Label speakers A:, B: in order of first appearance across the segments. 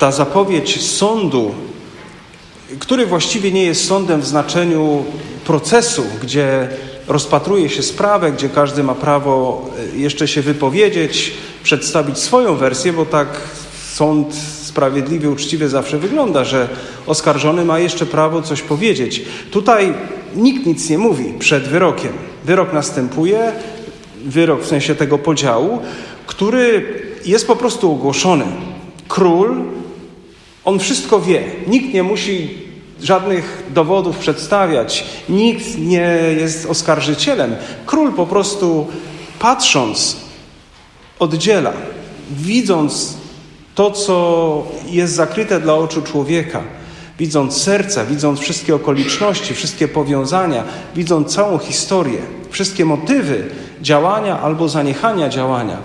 A: Ta zapowiedź sądu, który właściwie nie jest sądem w znaczeniu procesu, gdzie rozpatruje się sprawę, gdzie każdy ma prawo e, jeszcze się wypowiedzieć, przedstawić swoją wersję, bo tak sąd sprawiedliwie, uczciwie zawsze wygląda, że oskarżony ma jeszcze prawo coś powiedzieć. Tutaj nikt nic nie mówi przed wyrokiem. Wyrok następuje, wyrok w sensie tego podziału, który jest po prostu ogłoszony. Król, on wszystko wie. Nikt nie musi żadnych dowodów przedstawiać, nikt nie jest oskarżycielem. Król po prostu patrząc, oddziela, widząc to, co jest zakryte dla oczu człowieka, widząc serca, widząc wszystkie okoliczności, wszystkie powiązania, widząc całą historię, wszystkie motywy działania albo zaniechania działania.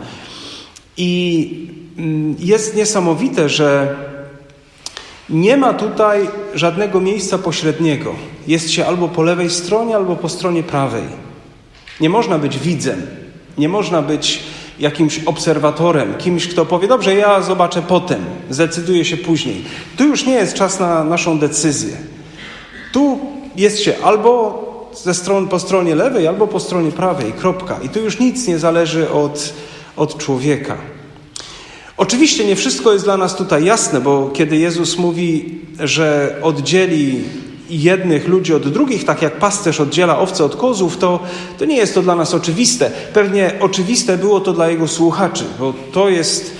A: I mm, jest niesamowite, że nie ma tutaj żadnego miejsca pośredniego. Jest się albo po lewej stronie, albo po stronie prawej. Nie można być widzem, nie można być jakimś obserwatorem, kimś, kto powie: Dobrze, ja zobaczę potem, zdecyduję się później. Tu już nie jest czas na naszą decyzję. Tu jest się albo ze stron, po stronie lewej, albo po stronie prawej, kropka. I tu już nic nie zależy od, od człowieka. Oczywiście nie wszystko jest dla nas tutaj jasne, bo kiedy Jezus mówi, że oddzieli jednych ludzi od drugich, tak jak pasterz oddziela owce od kozów, to, to nie jest to dla nas oczywiste. Pewnie oczywiste było to dla jego słuchaczy, bo to jest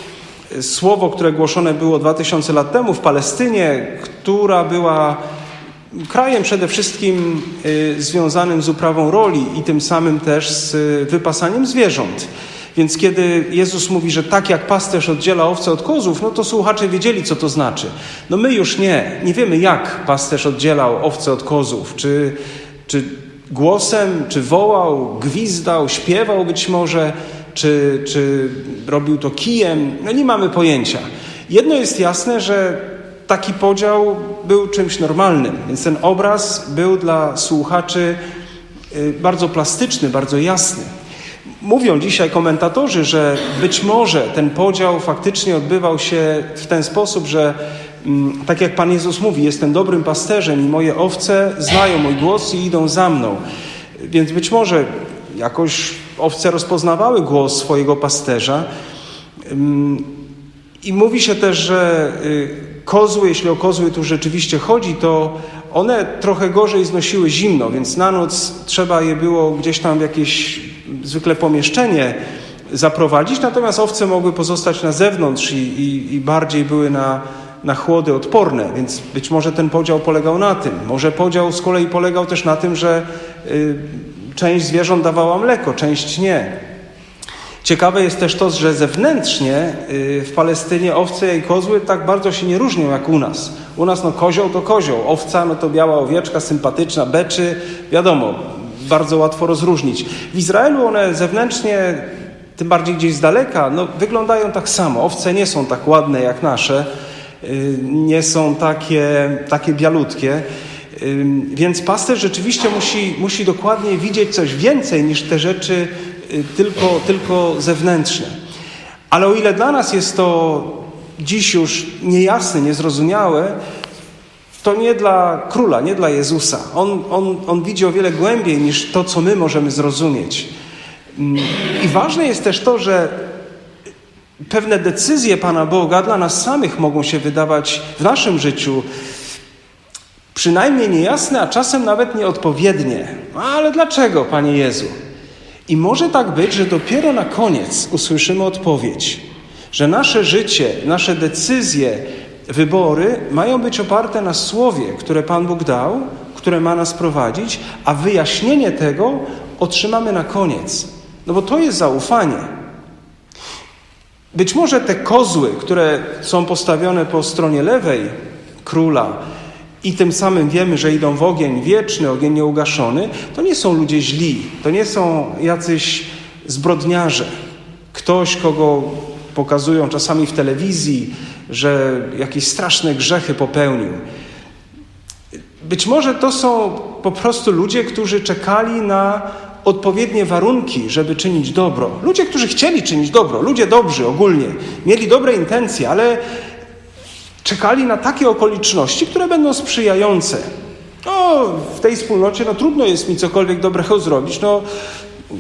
A: słowo, które głoszone było 2000 lat temu w Palestynie, która była krajem przede wszystkim y, związanym z uprawą roli i tym samym też z wypasaniem zwierząt. Więc kiedy Jezus mówi, że tak jak pasterz oddziela owce od kozów, no to słuchacze wiedzieli, co to znaczy. No my już nie. Nie wiemy, jak pasterz oddzielał owce od kozów. Czy, czy głosem, czy wołał, gwizdał, śpiewał być może, czy, czy robił to kijem. No nie mamy pojęcia. Jedno jest jasne, że taki podział był czymś normalnym, więc ten obraz był dla słuchaczy y, bardzo plastyczny, bardzo jasny. Mówią dzisiaj komentatorzy, że być może ten podział faktycznie odbywał się w ten sposób, że mm, tak jak Pan Jezus mówi, jestem dobrym pasterzem i moje owce znają mój głos i idą za mną. Więc być może jakoś owce rozpoznawały głos swojego pasterza. Mm, I mówi się też, że y, kozły, jeśli o kozły tu rzeczywiście chodzi, to one trochę gorzej znosiły zimno, więc na noc trzeba je było gdzieś tam w jakieś zwykle pomieszczenie zaprowadzić, natomiast owce mogły pozostać na zewnątrz i, i, i bardziej były na, na chłody odporne, więc być może ten podział polegał na tym. Może podział z kolei polegał też na tym, że y, część zwierząt dawała mleko, część nie. Ciekawe jest też to, że zewnętrznie y, w Palestynie owce i kozły tak bardzo się nie różnią jak u nas. U nas no kozioł to kozioł, owca no to biała owieczka, sympatyczna, beczy, wiadomo, bardzo łatwo rozróżnić. W Izraelu one zewnętrznie, tym bardziej gdzieś z daleka, no, wyglądają tak samo. Owce nie są tak ładne jak nasze, y, nie są takie, takie bialutkie. Y, więc pasterz rzeczywiście musi, musi dokładnie widzieć coś więcej niż te rzeczy y, tylko, tylko zewnętrzne. Ale o ile dla nas jest to dziś już niejasne, niezrozumiałe, to nie dla króla, nie dla Jezusa. On, on, on widzi o wiele głębiej niż to, co my możemy zrozumieć. Mm, I ważne jest też to, że pewne decyzje Pana Boga dla nas samych mogą się wydawać w naszym życiu przynajmniej niejasne, a czasem nawet nieodpowiednie. Ale dlaczego, Panie Jezu? I może tak być, że dopiero na koniec usłyszymy odpowiedź, że nasze życie, nasze decyzje, Wybory mają być oparte na słowie, które Pan Bóg dał, które ma nas prowadzić, a wyjaśnienie tego otrzymamy na koniec. No bo to jest zaufanie. Być może te kozły, które są postawione po stronie lewej króla, i tym samym wiemy, że idą w ogień wieczny, ogień nieugaszony, to nie są ludzie źli, to nie są jacyś zbrodniarze. Ktoś, kogo pokazują czasami w telewizji, że jakieś straszne grzechy popełnił. Być może to są po prostu ludzie, którzy czekali na odpowiednie warunki, żeby czynić dobro. Ludzie, którzy chcieli czynić dobro, ludzie dobrzy ogólnie, mieli dobre intencje, ale Czekali na takie okoliczności, które będą sprzyjające. No, w tej wspólnocie no, trudno jest mi cokolwiek dobrego zrobić. No,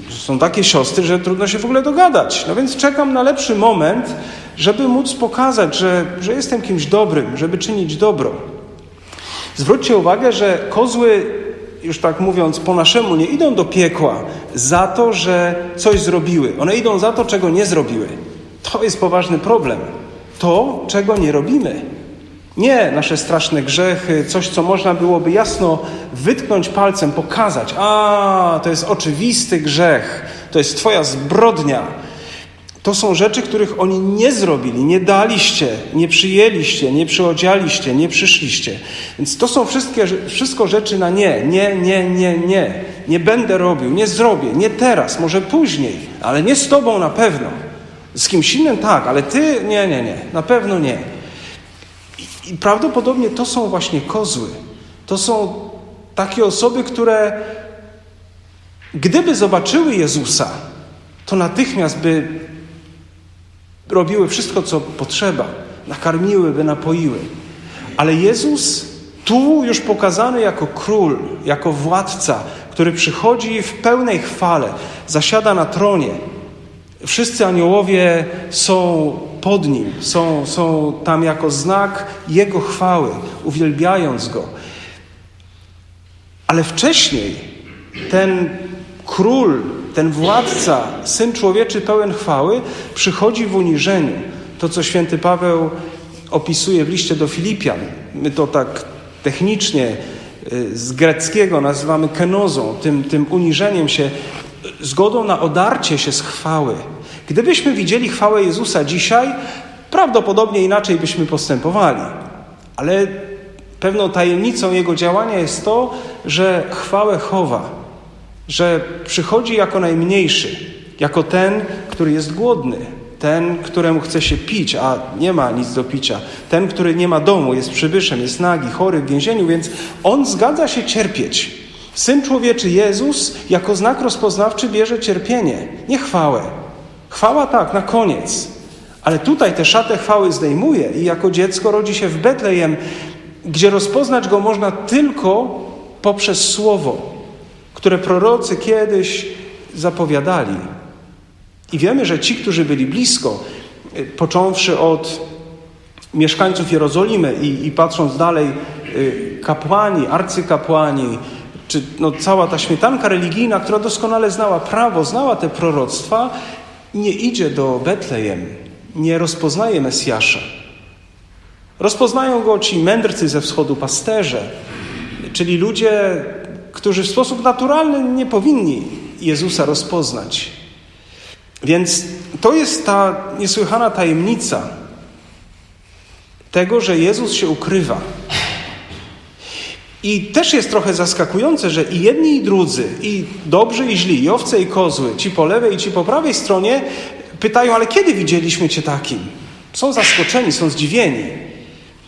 A: są takie siostry, że trudno się w ogóle dogadać. No więc czekam na lepszy moment, żeby móc pokazać, że, że jestem kimś dobrym, żeby czynić dobro. Zwróćcie uwagę, że kozły, już tak mówiąc po naszemu, nie idą do piekła za to, że coś zrobiły. One idą za to, czego nie zrobiły. To jest poważny problem. To, czego nie robimy. Nie nasze straszne grzechy, coś, co można byłoby jasno wytknąć palcem, pokazać. A, to jest oczywisty grzech, to jest Twoja zbrodnia. To są rzeczy, których oni nie zrobili, nie daliście, nie przyjęliście, nie przyodzialiście, nie przyszliście. Więc to są wszystkie, wszystko rzeczy na nie. Nie, nie, nie, nie. Nie będę robił, nie zrobię, nie teraz, może później, ale nie z Tobą na pewno. Z kimś innym tak, ale Ty nie, nie, nie, na pewno nie. I, prawdopodobnie to są właśnie kozły. To są takie osoby, które gdyby zobaczyły Jezusa, to natychmiast by robiły wszystko, co potrzeba. Nakarmiły, by napoiły. Ale Jezus tu już pokazany jako król, jako władca, który przychodzi w pełnej chwale, zasiada na tronie. Wszyscy aniołowie są pod nim, są, są tam jako znak Jego chwały, uwielbiając Go. Ale wcześniej ten król, ten władca, syn człowieczy pełen chwały, przychodzi w uniżeniu. To, co święty Paweł opisuje w liście do Filipian. My to tak technicznie z greckiego nazywamy kenozą, tym, tym uniżeniem się, zgodą na odarcie się z chwały. Gdybyśmy widzieli chwałę Jezusa dzisiaj, prawdopodobnie inaczej byśmy postępowali. Ale pewną tajemnicą Jego działania jest to, że chwałę chowa, że przychodzi jako najmniejszy, jako ten, który jest głodny, ten, któremu chce się pić, a nie ma nic do picia, ten, który nie ma domu, jest przybyszem, jest nagi, chory w więzieniu, więc on zgadza się cierpieć. Syn człowieczy Jezus jako znak rozpoznawczy bierze cierpienie, nie chwałę. Chwała tak, na koniec. Ale tutaj tę szatę chwały zdejmuje i jako dziecko rodzi się w Betlejem, gdzie rozpoznać go można tylko poprzez słowo, które prorocy kiedyś zapowiadali. I wiemy, że ci, którzy byli blisko, począwszy od mieszkańców Jerozolimy i, i patrząc dalej, kapłani, arcykapłani, czy no, cała ta śmietanka religijna, która doskonale znała prawo, znała te proroctwa, nie idzie do Betlejem, nie rozpoznaje Mesjasza. Rozpoznają go ci mędrcy ze wschodu, pasterze, czyli ludzie, którzy w sposób naturalny nie powinni Jezusa rozpoznać. Więc to jest ta niesłychana tajemnica tego, że Jezus się ukrywa. I też jest trochę zaskakujące, że i jedni, i drudzy, i dobrzy, i źli, i owce, i kozły, ci po lewej, i ci po prawej stronie pytają, ale kiedy widzieliśmy Cię takim? Są zaskoczeni, są zdziwieni.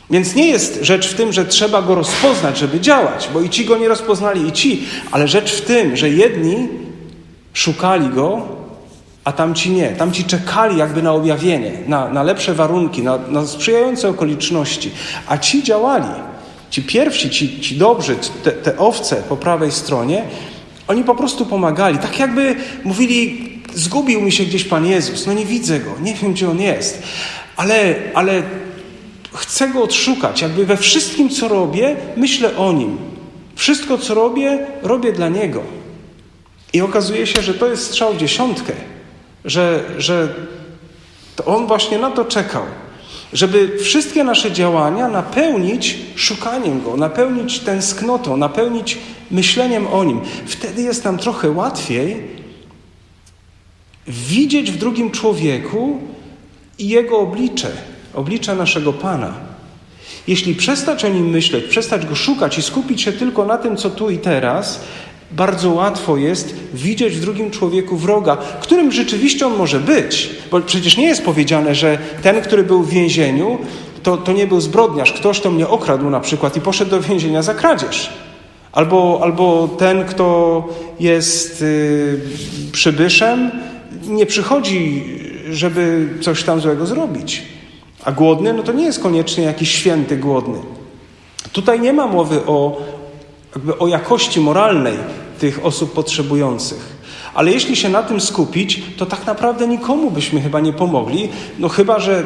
A: Więc nie jest rzecz w tym, że trzeba go rozpoznać, żeby działać, bo i ci go nie rozpoznali, i ci, ale rzecz w tym, że jedni szukali go, a tamci nie. Tamci czekali jakby na objawienie, na, na lepsze warunki, na, na sprzyjające okoliczności, a ci działali. Ci pierwsi, ci, ci dobrzy, te, te owce po prawej stronie, oni po prostu pomagali. Tak jakby mówili, zgubił mi się gdzieś Pan Jezus, no nie widzę Go, nie wiem gdzie On jest, ale, ale chcę Go odszukać. Jakby we wszystkim, co robię, myślę o Nim. Wszystko, co robię, robię dla Niego. I okazuje się, że to jest strzał dziesiątkę, że, że to On właśnie na to czekał żeby wszystkie nasze działania napełnić szukaniem Go, napełnić tęsknotą, napełnić myśleniem o Nim. Wtedy jest nam trochę łatwiej widzieć w drugim człowieku Jego oblicze, oblicze naszego Pana. Jeśli przestać o Nim myśleć, przestać Go szukać i skupić się tylko na tym, co tu i teraz, bardzo łatwo jest widzieć w drugim człowieku wroga, którym rzeczywiście on może być. Bo przecież nie jest powiedziane, że ten, który był w więzieniu, to, to nie był zbrodniarz. Ktoś to mnie okradł na przykład i poszedł do więzienia za kradzież. Albo, albo ten, kto jest yy, przybyszem, nie przychodzi, żeby coś tam złego zrobić. A głodny, no to nie jest koniecznie jakiś święty głodny. Tutaj nie ma mowy o, jakby o jakości moralnej tych osób potrzebujących. Ale jeśli się na tym skupić, to tak naprawdę nikomu byśmy chyba nie pomogli, no chyba, że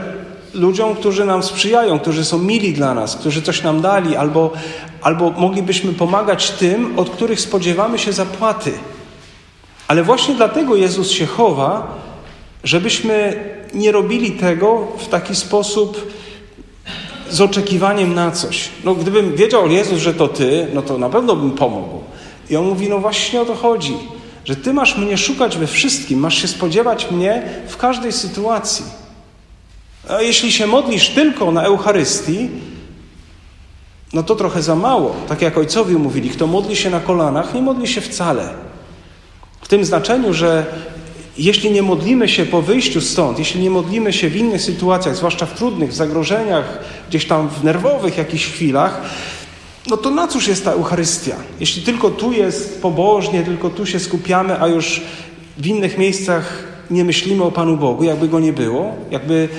A: ludziom, którzy nam sprzyjają, którzy są mili dla nas, którzy coś nam dali, albo, albo moglibyśmy pomagać tym, od których spodziewamy się zapłaty. Ale właśnie dlatego Jezus się chowa, żebyśmy nie robili tego w taki sposób z oczekiwaniem na coś. No, gdybym wiedział Jezus, że to Ty, no to na pewno bym pomógł. I on mówi, no właśnie o to chodzi, że Ty masz mnie szukać we wszystkim, masz się spodziewać mnie w każdej sytuacji. A jeśli się modlisz tylko na Eucharystii, no to trochę za mało. Tak jak ojcowie mówili, kto modli się na kolanach, nie modli się wcale. W tym znaczeniu, że jeśli nie modlimy się po wyjściu stąd, jeśli nie modlimy się w innych sytuacjach, zwłaszcza w trudnych, w zagrożeniach, gdzieś tam w nerwowych jakichś chwilach, no to na cóż jest ta Eucharystia? Jeśli tylko tu jest pobożnie, tylko tu się skupiamy, a już w innych miejscach nie myślimy o Panu Bogu, jakby go nie było, jakby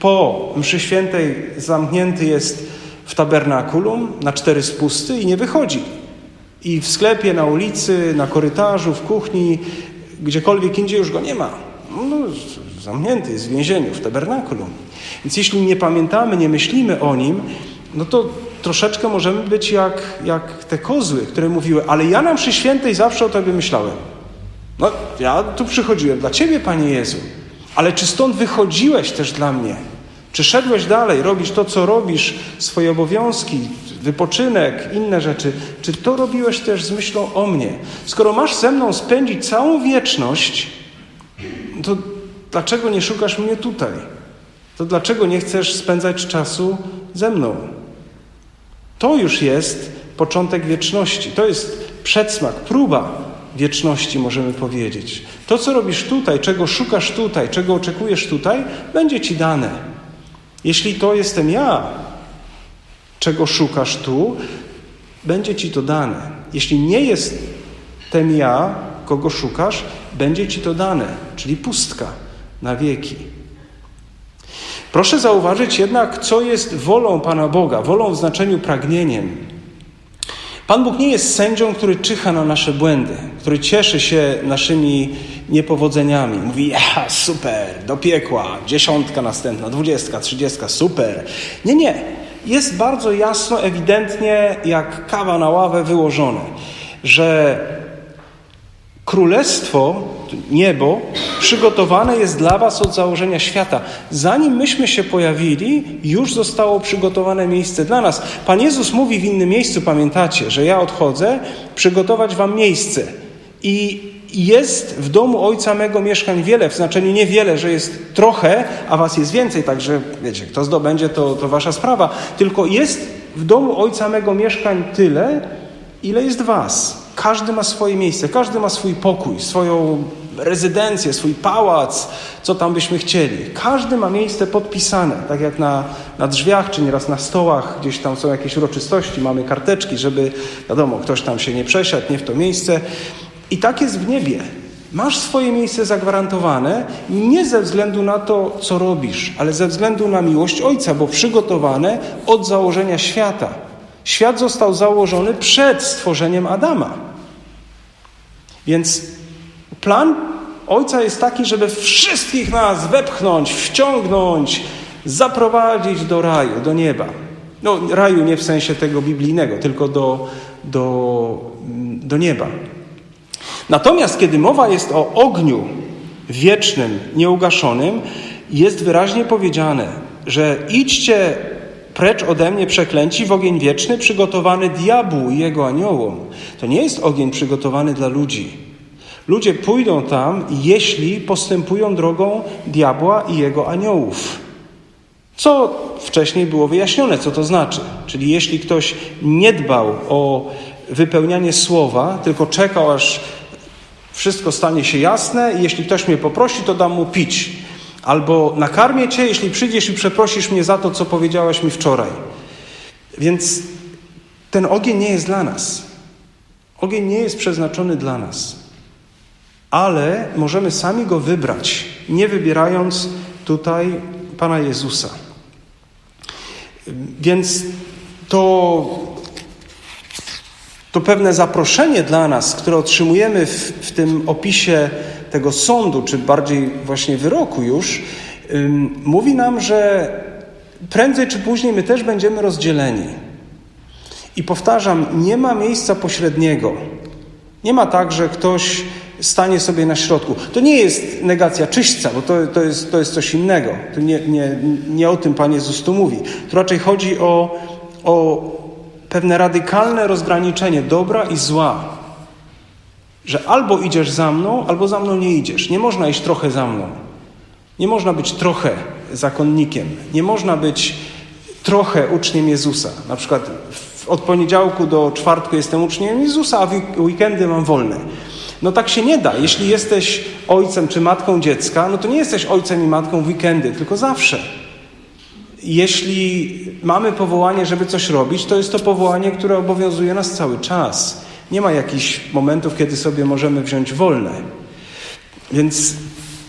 A: po mszy świętej zamknięty jest w tabernakulum na cztery spusty i nie wychodzi. I w sklepie, na ulicy, na korytarzu, w kuchni, gdziekolwiek indziej już go nie ma. No, zamknięty jest w więzieniu, w tabernakulum. Więc jeśli nie pamiętamy, nie myślimy o nim, no to troszeczkę możemy być jak, jak te kozły, które mówiły, ale ja na mszy świętej zawsze o Tobie myślałem. No, ja tu przychodziłem dla Ciebie, Panie Jezu. Ale czy stąd wychodziłeś też dla mnie? Czy szedłeś dalej, robisz to, co robisz, swoje obowiązki, wypoczynek, inne rzeczy? Czy to robiłeś też z myślą o mnie? Skoro masz ze mną spędzić całą wieczność, to dlaczego nie szukasz mnie tutaj? To dlaczego nie chcesz spędzać czasu ze mną? To już jest początek wieczności. To jest przedsmak, próba wieczności, możemy powiedzieć. To, co robisz tutaj, czego szukasz tutaj, czego oczekujesz tutaj, będzie ci dane. Jeśli to jestem ja, czego szukasz tu, będzie ci to dane. Jeśli nie jestem ja, kogo szukasz, będzie ci to dane, czyli pustka na wieki. Proszę zauważyć jednak, co jest wolą Pana Boga, wolą w znaczeniu pragnieniem. Pan Bóg nie jest sędzią, który czyha na nasze błędy, który cieszy się naszymi niepowodzeniami. Mówi, ja, super, do piekła, dziesiątka następna, dwudziestka, trzydziestka, super. Nie, nie. Jest bardzo jasno, ewidentnie, jak kawa na ławę wyłożone, że Królestwo, niebo, przygotowane jest dla Was od założenia świata. Zanim myśmy się pojawili, już zostało przygotowane miejsce dla nas. Pan Jezus mówi w innym miejscu, pamiętacie, że ja odchodzę przygotować Wam miejsce. I jest w domu Ojca mego mieszkań wiele, w znaczeniu niewiele, że jest trochę, a Was jest więcej, także wiecie, kto zdobędzie, to, to Wasza sprawa. Tylko jest w domu Ojca mego mieszkań tyle, ile jest Was. Każdy ma swoje miejsce, każdy ma swój pokój, swoją rezydencję, swój pałac, co tam byśmy chcieli. Każdy ma miejsce podpisane, tak jak na, na drzwiach, czy nieraz na stołach, gdzieś tam są jakieś uroczystości, mamy karteczki, żeby, wiadomo, ktoś tam się nie przesiadł, nie w to miejsce. I tak jest w niebie. Masz swoje miejsce zagwarantowane nie ze względu na to, co robisz, ale ze względu na miłość Ojca, bo przygotowane od założenia świata. Świat został założony przed stworzeniem Adama. Więc plan Ojca jest taki, żeby wszystkich nas wepchnąć, wciągnąć, zaprowadzić do raju, do nieba. No, raju nie w sensie tego biblijnego, tylko do, do, do nieba. Natomiast kiedy mowa jest o ogniu wiecznym, nieugaszonym, jest wyraźnie powiedziane, że idźcie precz ode mnie przeklęci w ogień wieczny przygotowany diabłu i jego aniołom. To nie jest ogień przygotowany dla ludzi. Ludzie pójdą tam, jeśli postępują drogą diabła i jego aniołów. Co wcześniej było wyjaśnione, co to znaczy. Czyli jeśli ktoś nie dbał o wypełnianie słowa, tylko czekał, aż wszystko stanie się jasne i jeśli ktoś mnie poprosi, to dam mu pić. Albo nakarmię cię, jeśli przyjdziesz i przeprosisz mnie za to, co powiedziałaś mi wczoraj. Więc ten ogień nie jest dla nas. Ogień nie jest przeznaczony dla nas. Ale możemy sami go wybrać, nie wybierając tutaj Pana Jezusa. Więc to, to pewne zaproszenie dla nas, które otrzymujemy w, w tym opisie tego sądu, czy bardziej właśnie wyroku już, ym, mówi nam, że prędzej czy później my też będziemy rozdzieleni. I powtarzam, nie ma miejsca pośredniego. Nie ma tak, że ktoś stanie sobie na środku. To nie jest negacja czyśćca, bo to, to, jest, to jest coś innego. To nie, nie, nie o tym Pan Jezus tu mówi. Tu raczej chodzi o, o pewne radykalne rozgraniczenie dobra i zła. Że albo idziesz za mną, albo za mną nie idziesz. Nie można iść trochę za mną. Nie można być trochę zakonnikiem. Nie można być trochę uczniem Jezusa. Na przykład od poniedziałku do czwartku jestem uczniem Jezusa, a w weekendy mam wolne. No tak się nie da. Jeśli jesteś ojcem czy matką dziecka, no to nie jesteś ojcem i matką weekendy, tylko zawsze. Jeśli mamy powołanie, żeby coś robić, to jest to powołanie, które obowiązuje nas cały czas. Nie ma jakichś momentów, kiedy sobie możemy wziąć wolne. Więc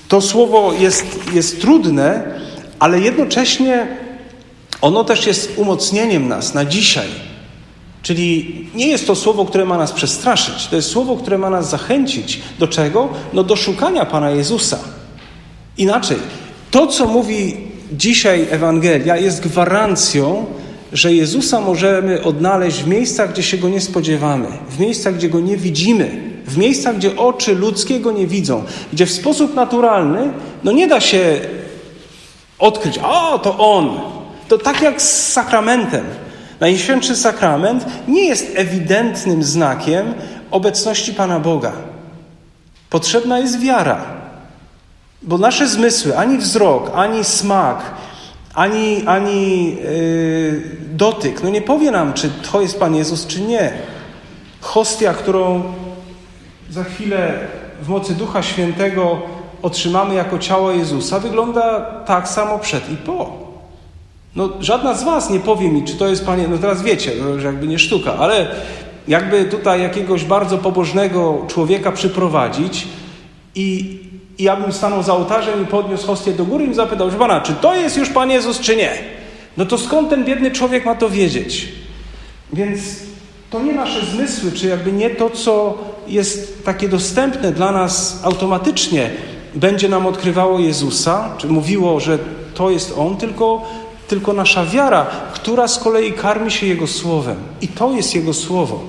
A: to słowo jest, jest trudne, ale jednocześnie ono też jest umocnieniem nas na dzisiaj. Czyli nie jest to słowo, które ma nas przestraszyć, to jest słowo, które ma nas zachęcić. Do czego? No do szukania Pana Jezusa. Inaczej, to co mówi dzisiaj Ewangelia jest gwarancją, że Jezusa możemy odnaleźć w miejscach, gdzie się Go nie spodziewamy, w miejscach, gdzie Go nie widzimy, w miejscach, gdzie oczy ludzkie Go nie widzą, gdzie w sposób naturalny no nie da się odkryć, o, to On. To tak jak z sakramentem. Najświętszy sakrament nie jest ewidentnym znakiem obecności Pana Boga. Potrzebna jest wiara, bo nasze zmysły, ani wzrok, ani smak, ani, ani yy, dotyk, no nie powie nam, czy to jest Pan Jezus, czy nie. Hostia, którą za chwilę w mocy Ducha Świętego otrzymamy jako ciało Jezusa, wygląda tak samo przed i po. No, żadna z Was nie powie mi, czy to jest Panie, no teraz wiecie, no, że jakby nie sztuka, ale jakby tutaj jakiegoś bardzo pobożnego człowieka przyprowadzić i, i ja bym stanął za ołtarzem i podniósł hostię do góry i zapytał, Pana, czy to jest już Pan Jezus, czy nie? No to skąd ten biedny człowiek ma to wiedzieć? Więc to nie nasze zmysły, czy jakby nie to, co jest takie dostępne dla nas automatycznie, będzie nam odkrywało Jezusa, czy mówiło, że to jest On, tylko tylko nasza wiara, która z kolei karmi się Jego słowem. I to jest Jego słowo.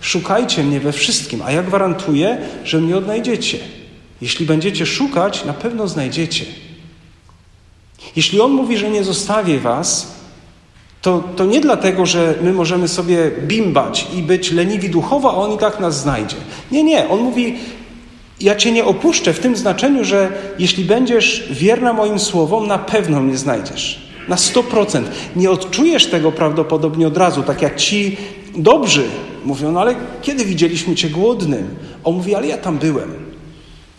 A: Szukajcie mnie we wszystkim, a ja gwarantuję, że mnie odnajdziecie. Jeśli będziecie szukać, na pewno znajdziecie. Jeśli On mówi, że nie zostawię Was, to, to nie dlatego, że my możemy sobie bimbać i być leniwi duchowo, a On i tak nas znajdzie. Nie, nie. On mówi, ja Cię nie opuszczę w tym znaczeniu, że jeśli będziesz wierna moim słowom, na pewno mnie znajdziesz. Na 100%. Nie odczujesz tego prawdopodobnie od razu, tak jak ci dobrzy mówią, no ale kiedy widzieliśmy Cię głodnym? On mówi, ale ja tam byłem.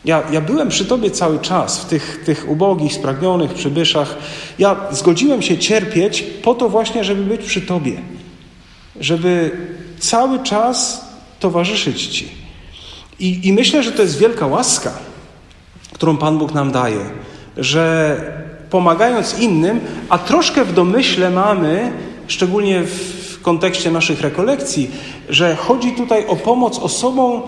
A: Ja, ja byłem przy Tobie cały czas, w tych, tych ubogich, spragnionych przybyszach. Ja zgodziłem się cierpieć po to właśnie, żeby być przy Tobie. Żeby cały czas towarzyszyć Ci. I, I myślę, że to jest wielka łaska, którą Pan Bóg nam daje, że pomagając innym, a troszkę w domyśle mamy, szczególnie w kontekście naszych rekolekcji, że chodzi tutaj o pomoc osobom,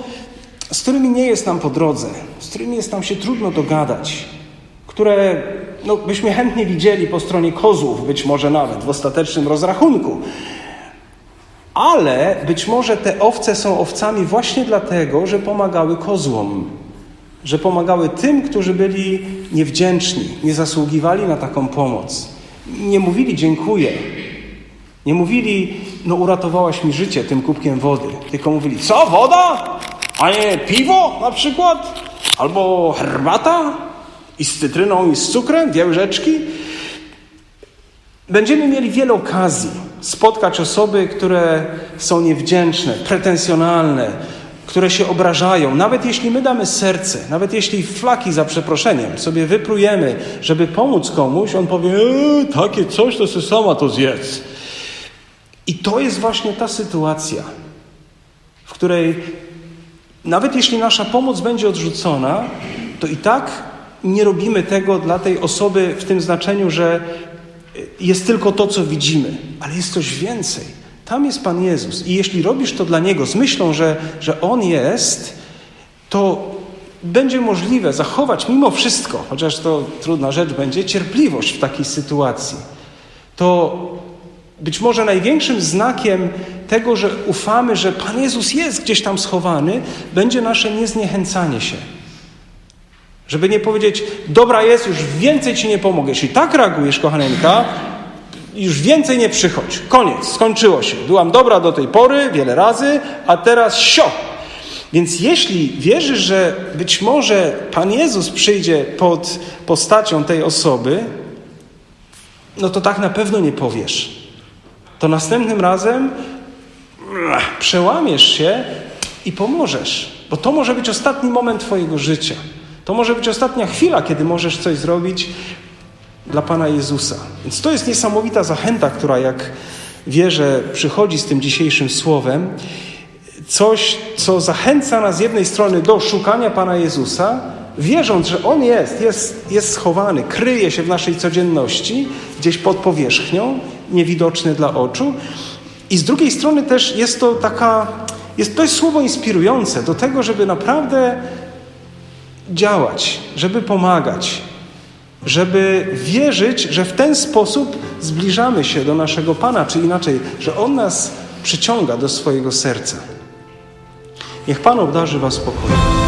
A: z którymi nie jest nam po drodze, z którymi jest nam się trudno dogadać, które no, byśmy chętnie widzieli po stronie kozłów, być może nawet w ostatecznym rozrachunku. Ale być może te owce są owcami właśnie dlatego, że pomagały kozłom że pomagały tym, którzy byli niewdzięczni, nie zasługiwali na taką pomoc. Nie mówili dziękuję. Nie mówili, no uratowałaś mi życie tym kubkiem wody. Tylko mówili, co, woda? A nie piwo na przykład? Albo herbata? I z cytryną, i z cukrem? Dwie łyżeczki? Będziemy mieli wiele okazji spotkać osoby, które są niewdzięczne, pretensjonalne, które się obrażają, nawet jeśli my damy serce, nawet jeśli flaki za przeproszeniem sobie wyprujemy, żeby pomóc komuś, on powie, e, takie coś, to sobie sama to zjedz. I to jest właśnie ta sytuacja, w której nawet jeśli nasza pomoc będzie odrzucona, to i tak nie robimy tego dla tej osoby w tym znaczeniu, że jest tylko to, co widzimy, ale jest coś więcej. Tam jest Pan Jezus. I jeśli robisz to dla Niego z myślą, że, że On jest, to będzie możliwe zachować mimo wszystko, chociaż to trudna rzecz będzie, cierpliwość w takiej sytuacji. To być może największym znakiem tego, że ufamy, że Pan Jezus jest gdzieś tam schowany, będzie nasze niezniechęcanie się. Żeby nie powiedzieć, dobra jest, już więcej ci nie pomogę. Jeśli tak reagujesz, kochaneńka, już więcej nie przychodź. Koniec, skończyło się. Byłam dobra do tej pory, wiele razy, a teraz sio. Więc jeśli wierzysz, że być może Pan Jezus przyjdzie pod postacią tej osoby, no to tak na pewno nie powiesz. To następnym razem przełamiesz się i pomożesz, bo to może być ostatni moment Twojego życia. To może być ostatnia chwila, kiedy możesz coś zrobić dla Pana Jezusa. Więc to jest niesamowita zachęta, która jak wierzę przychodzi z tym dzisiejszym słowem. Coś, co zachęca nas z jednej strony do szukania Pana Jezusa, wierząc, że On jest, jest, jest schowany, kryje się w naszej codzienności, gdzieś pod powierzchnią, niewidoczny dla oczu. I z drugiej strony też jest to taka, jest, to jest słowo inspirujące do tego, żeby naprawdę działać, żeby pomagać, żeby wierzyć, że w ten sposób zbliżamy się do naszego Pana, czy inaczej, że On nas przyciąga do swojego serca. Niech Pan obdarzy Was spokojem.